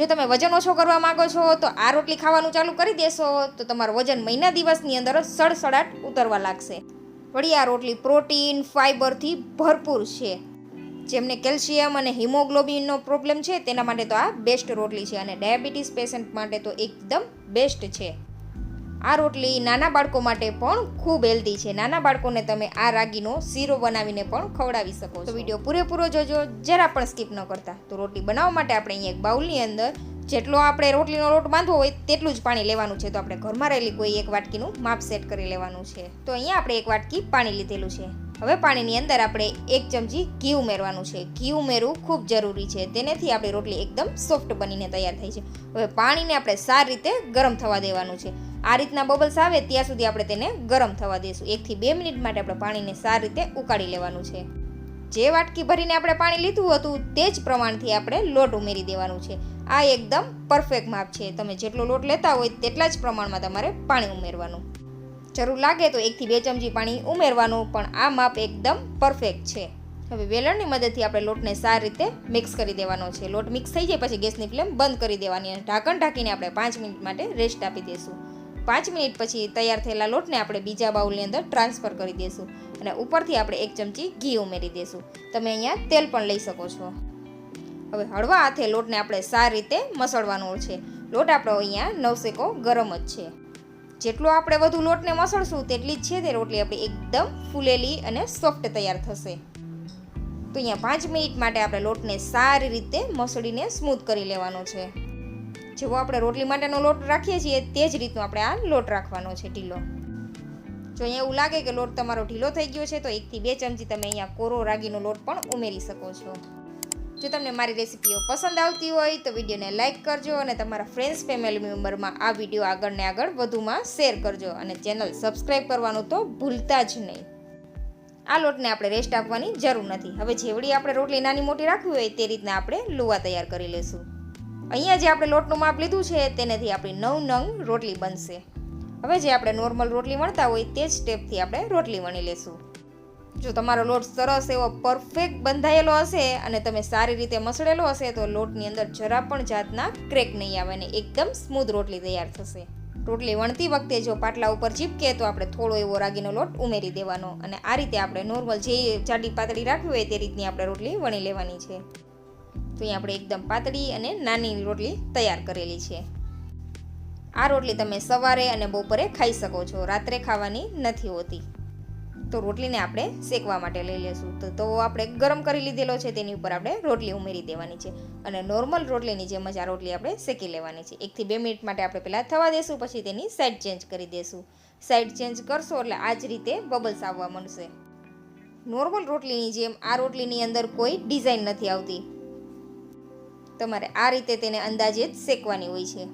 જો તમે વજન ઓછો કરવા માંગો છો, તો આ રોટલી ખાવાનું ચાલુ કરી દેશો. તો તમારું વજન મહિના દિવસની અંદર જ સડસડાટ ઉતરવા લાગશે. વળી આ રોટલી પ્રોટીન, ફાઈબરથી ભરપૂર છે. જેમને કેલ્શિયમ અને હિમોગ્લોબિનનો પ્રોબ્લેમ છે, તેના માટે તો આ બેસ્ટ રોટલી છે અને ડાયાબિટીસ પેશન્ટ માટે તો એકદમ બેસ્ટ છે. આ રોટલી નાના બાળકો માટે પણ ખૂબ હેલ્ધી છે. નાના બાળકોને તમે આ રાગીનો શીરો બનાવીને પણ ખવડાવી શકો છો. વીડિયો પૂરેપૂરો જોજો. જરા પણ સ્કીપ ન કરતા. તો રોટલી બનાવવા માટે આપણે અહીંયા એક બાઉલની અંદર જેટલો આપણે રોટલીનો લોટ બાંધવો હોય તેટલું જ પાણી લેવાનું છે. તો આપણે ઘરમાં રહેલી કોઈ એક વાટકીનું માપ સેટ કરી લેવાનું છે. તો અહીંયા આપણે એક વાટકી પાણી લીધેલું છે. હવે પાણીની અંદર આપણે એક ચમચી ઘી ઉમેરવાનું છે. ઘી ઉમેરવું ખૂબ જરૂરી છે. તેનાથી આપણી રોટલી એકદમ સોફ્ટ બનીને તૈયાર થઈ છે. હવે પાણીને આપણે સારી રીતે ગરમ થવા દેવાનું છે. આ રીતના બબલ્સ આવે ત્યાં સુધી આપણે તેને ગરમ થવા દઈશું. એકથી બે મિનિટ માટે આપણે પાણીને સારી રીતે ઉકાળી લેવાનું છે. જે વાટકી ભરીને આપણે પાણી લીધું હતું તે જ પ્રમાણથી આપણે લોટ ઉમેરી દેવાનું છે. આ એકદમ પરફેક્ટ માપ છે. તમે જેટલો લોટ લેતા હોય તેટલા જ પ્રમાણમાં તમારે પાણી ઉમેરવાનું. જરૂર લાગે તો એકથી બે ચમચી પાણી ઉમેરવાનું, પણ આ માપ એકદમ પરફેક્ટ છે. હવે વેલણની મદદથી આપણે લોટને સારી રીતે મિક્સ કરી દેવાનો છે. લોટ મિક્સ થઈ જાય પછી ગેસની ફ્લેમ બંધ કરી દેવાની અને ઢાંકણ ઢાંકીને આપણે પાંચ મિનિટ માટે રેસ્ટ આપી દઈશું. પાંચ મિનિટ પછી તૈયાર થયેલા લોટને આપણે બીજા બાઉલની અંદર ટ્રાન્સફર કરી દઈશું અને ઉપરથી આપણે એક ચમચી ઘી ઉમેરી દઈશું તમે અહીંયા તેલ પણ લઈ શકો છો. હવે હળવા હાથે લોટને આપણે સારી રીતે મસળવાનો છે. લોટ આપણો અહીંયા નવસેકો ગરમ જ છે. જેટલો આપણે વધુ લોટને મસળશું તેટલી જ છે તે રોટલી આપણી એકદમ ફૂલેલી અને સોફ્ટ તૈયાર થશે. તો અહીંયા પાંચ મિનિટ માટે આપણે લોટને સારી રીતે મસળીને સ્મૂથ કરી લેવાનો છે. જેવો આપણે રોટલી માટેનો લોટ રાખીએ છીએ, તે જ રીતનો આપણે આ લોટ રાખવાનો છે ઢીલો. જો અહીંયા એવું લાગે કે લોટ તમારો ઢીલો થઈ ગયો છે, તો એકથી બે ચમચી તમે અહીંયા કોરો રાગીનો લોટ પણ ઉમેરી શકો છો. જો તમને મારી રેસીપીઓ પસંદ આવતી હોય, તો વિડીયોને લાઇક કરજો અને તમારા ફ્રેન્ડ્સ ફેમિલી મેમ્બરમાં આ વીડિયો આગળને આગળ વધુમાં શેર કરજો અને ચેનલ સબસ્ક્રાઈબ કરવાનું તો ભૂલતા જ નહીં. આ લોટને આપણે રેસ્ટ આપવાની જરૂર નથી. હવે જેવડી આપણે રોટલી નાની મોટી રાખવી હોય, તે રીતના આપણે લુવા તૈયાર કરી લેશું અહીંયા જે આપણે લોટનું માપ લીધું છે, તેનાથી આપણી નવ નંગ રોટલી બનશે. હવે જે આપણે નોર્મલ રોટલી વણતા હોય, તે જ સ્ટેપથી આપણે રોટલી વણી લેશું. જો તમારો લોટ સરસ એવો પરફેક્ટ બંધાયેલો હશે અને તમે સારી રીતે મસળેલો હશે, તો લોટની અંદર જરા પણ જાતના ક્રેક નહીં આવે અને એકદમ સ્મૂથ રોટલી તૈયાર થશે. રોટલી વણતી વખતે જો પાટલા ઉપર ચીપકે, તો આપણે થોડો એવો રાગીનો લોટ ઉમેરી દેવાનો. અને આ રીતે આપણે નોર્મલ જે જાડી પાતળી રાખવી હોય, તે રીતની આપણે રોટલી વણી લેવાની છે. તો અહીં આપણે એકદમ પાતળી અને નાની રોટલી તૈયાર કરેલી છે. આ રોટલી તમે સવારે અને બપોરે ખાઈ શકો છો, રાત્રે ખાવાની નથી હોતી. તો રોટલીને આપણે શેકવા માટે લઈ લઈશું તો આપણે ગરમ કરી લીધેલો છે, તેની ઉપર આપણે રોટલી ઉમેરી દેવાની છે. અને નોર્મલ રોટલીની જેમ જ આ રોટલી આપણે શેકી લેવાની છે. એકથી બે મિનિટ માટે આપણે પહેલાં થવા દેશું, પછી તેની સાઇડ ચેન્જ કરી દેશું. સાઇડ ચેન્જ કરશો એટલે આ જ રીતે બબલ્સ આવવા મળશે નોર્મલ રોટલીની જેમ આ રોટલીની અંદર કોઈ ડિઝાઇન નથી આવતી. તમારે આ રીતે તેને અંદાજે જ શેકવાની હોય છે.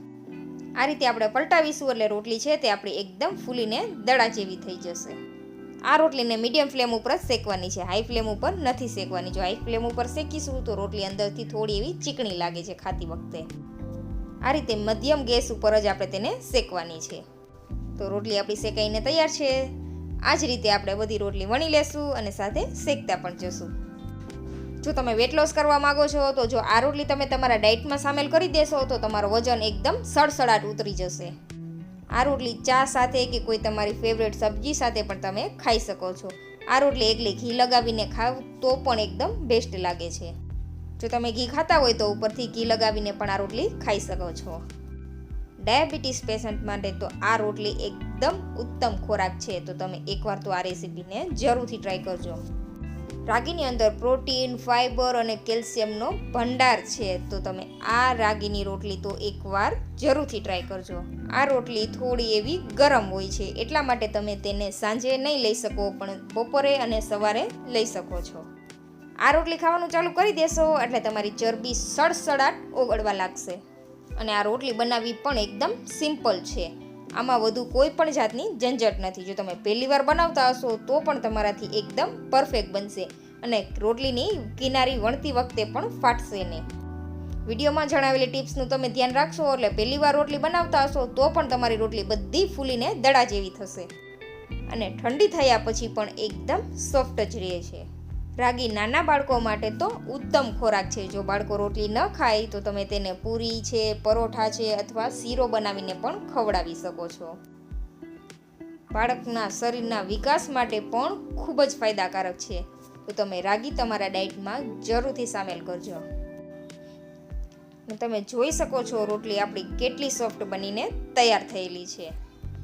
આ રીતે આપણે પલટાવીશું એટલે રોટલી છે તે આપણી એકદમ ફૂલીને દડા જેવી થઈ જશે. આ રોટલીને મીડિયમ ફ્લેમ ઉપર જ શેકવાની છે. હાઈ ફ્લેમ ઉપર નથી શેકવાની. જો હાઈ ફ્લેમ ઉપર શેકીશું તો રોટલી અંદરથી થોડી એવી ચીકણી લાગે છે ખાતી વખતે. આ રીતે મધ્યમ ગેસ ઉપર જ આપણે તેને શેકવાની છે. તો રોટલી આપણી શેકાઈને તૈયાર છે. આ જ રીતે આપણે બધી રોટલી વણી લેશું અને સાથે શેકતા પણ જશું. જો તમે વેટ લોસ કરવા માંગો છો, તો જો આ રોટલી તમે તમારા ડાયટમાં સામેલ કરી દેશો, તો તમારું વજન એકદમ સડસડાટ ઉતરી જશે. આ રોટલી ચા સાથે કે કોઈ તમારી ફેવરેટ સબ્જી સાથે પણ તમે ખાઈ શકો છો. આ રોટલી એકલી ઘી લગાવીને ખાવ તો પણ એકદમ બેસ્ટ લાગે છે. જો તમે ઘી ખાતા હોય તો ઉપરથી ઘી લગાવીને પણ આ રોટલી ખાઈ શકો છો. ડાયાબિટીસ પેશન્ટ માટે તો આ રોટલી એકદમ ઉત્તમ ખોરાક છે, તો તમે એકવાર તો આ રેસીપીને જરૂરથી ટ્રાય કરજો. રાગીની અંદર પ્રોટીન, ફાઇબર અને કેલ્શિયમનો ભંડાર છે. તો તમે આ રાગીની રોટલી તો એકવાર જરૂરથી ટ્રાય કરજો. આ રોટલી થોડી એવી ગરમ હોય છે, એટલા માટે તમે તેને સાંજે નહીં લઈ શકો, પણ બપોરે અને સવારે લઈ શકો છો. આ રોટલી ખાવાનું ચાલુ કરી દેશો, એટલે તમારી ચરબી સડસડાટ ઓગળવા લાગશે. અને આ રોટલી બનાવવી પણ એકદમ સિમ્પલ છે. આમાં વધુ કોઈ પણ જાતની ઝંઝટ નથી. જો તમે પહેલી વાર બનાવતા હશો, તો પણ તમારાથી એકદમ પરફેક્ટ બનશે અને રોટલીની કિનારી વણતી વખતે પણ ફાટશે નહીં. વિડીયોમાં જણાવેલી ટિપ્સનું તમે ધ્યાન રાખશો એટલે પહેલી વાર રોટલી બનાવતા હશો, તો પણ તમારી રોટલી બધી ફૂલીને દડા જેવી થશે. અને ઠંડી થયા પછી પણ એકદમ સોફ્ટ જ રહે છે. રાગી નાના બાળકો માટે તો ઉત્તમ ખોરાક છે. જો બાળકો રોટલી ન ખાય, તો તમે તેને પૂરી છે, પરોઠા છે અથવા શીરો બનાવીને પણ ખવડાવી શકો છો. બાળકના શરીરના વિકાસ માટે પણ ખૂબ જ ફાયદાકારક છે. તો તમે રાગી તમારા ડાયટમાં જરૂરથી સામેલ કરજો. તમે જોઈ શકો છો, રોટલી આપણી કેટલી સોફ્ટ બનીને તૈયાર થયેલી છે.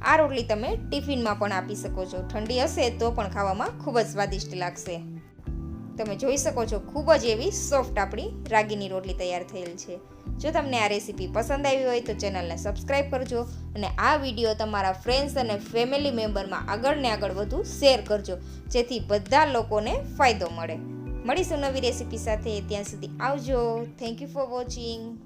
આ રોટલી તમે ટિફિનમાં પણ આપી શકો છો. ઠંડી હશે તો પણ ખાવામાં ખૂબ જ સ્વાદિષ્ટ લાગશે. તમે જોઈ શકો છો, ખૂબ જ એવી સોફ્ટ આપણી રાગીની રોટલી તૈયાર થયેલ છે. જો તમને આ રેસીપી પસંદ આવી હોય તો ચેનલને સબસ્ક્રાઈબ કરજો અને આ વીડિયો તમારા ફ્રેન્ડ્સ અને ફેમિલી મેમ્બરમાં આગળ ને આગળ વધુ શેર કરજો, જેથી બધા લોકોને ફાયદો મળે. મળીશું નવી રેસીપી સાથે, ત્યાં સુધી આવજો. Thank you for watching